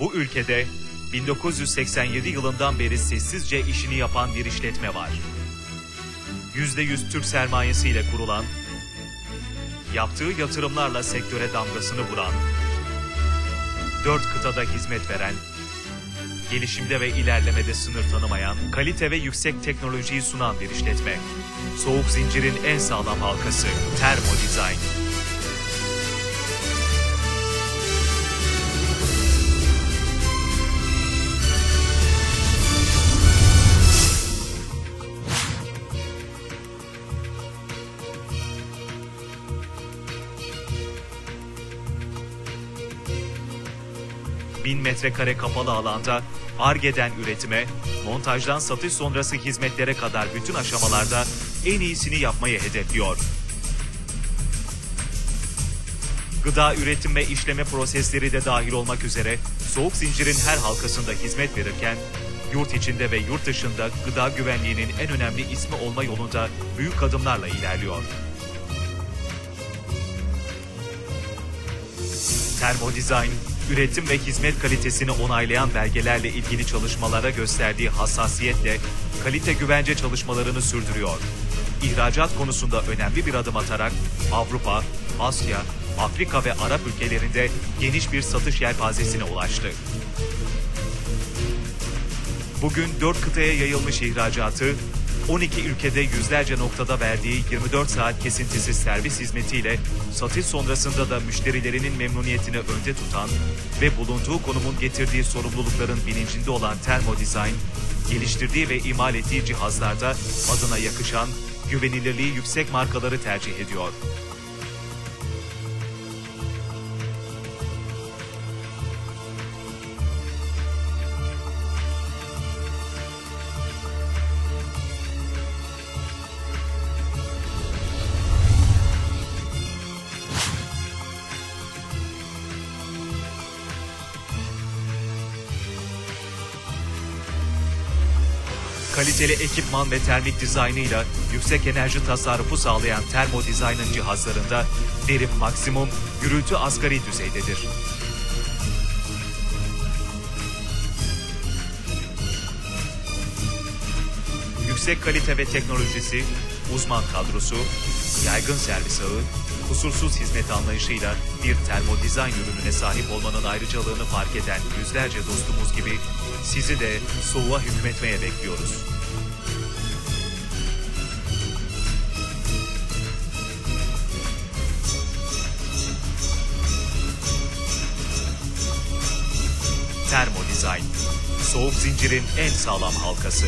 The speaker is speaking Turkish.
Bu ülkede 1987 yılından beri sessizce işini yapan bir işletme var. %100 Türk sermayesiyle kurulan, yaptığı yatırımlarla sektöre damgasını vuran, dört kıtada hizmet veren, gelişimde ve ilerlemede sınır tanımayan, kalite ve yüksek teknolojiyi sunan bir işletme. Soğuk zincirin en sağlam halkası Termo Design. Bin metrekare kapalı alanda ARGE'den üretime, montajdan satış sonrası hizmetlere kadar bütün aşamalarda en iyisini yapmayı hedefliyor. Gıda üretim ve işleme prosesleri de dahil olmak üzere soğuk zincirin her halkasında hizmet verirken, yurt içinde ve yurt dışında gıda güvenliğinin en önemli ismi olma yolunda büyük adımlarla ilerliyor. Termo Design, üretim ve hizmet kalitesini onaylayan belgelerle ilgili çalışmalara gösterdiği hassasiyetle kalite güvence çalışmalarını sürdürüyor. İhracat konusunda önemli bir adım atarak Avrupa, Asya, Afrika ve Arap ülkelerinde geniş bir satış yelpazesine ulaştı. Bugün 4 kıtaya yayılmış ihracatı, 12 ülkede yüzlerce noktada verdiği 24 saat kesintisiz servis hizmetiyle satış sonrasında da müşterilerinin memnuniyetini önde tutan ve bulunduğu konumun getirdiği sorumlulukların bilincinde olan Termo Design, geliştirdiği ve imal ettiği cihazlarda adına yakışan, güvenilirliği yüksek markaları tercih ediyor. Kaliteli ekipman ve termik dizaynıyla yüksek enerji tasarrufu sağlayan Termo Design'ın cihazlarında verim maksimum, gürültü asgari düzeydedir. Yüksek kalite ve teknolojisi, uzman kadrosu, yaygın servis ağı, kusursuz hizmet anlayışıyla bir termo dizayn ürününe sahip olmanın ayrıcalığını fark eden yüzlerce dostumuz gibi sizi de soğuğa hükmetmeye bekliyoruz. Termo Design, soğuk zincirin en sağlam halkası.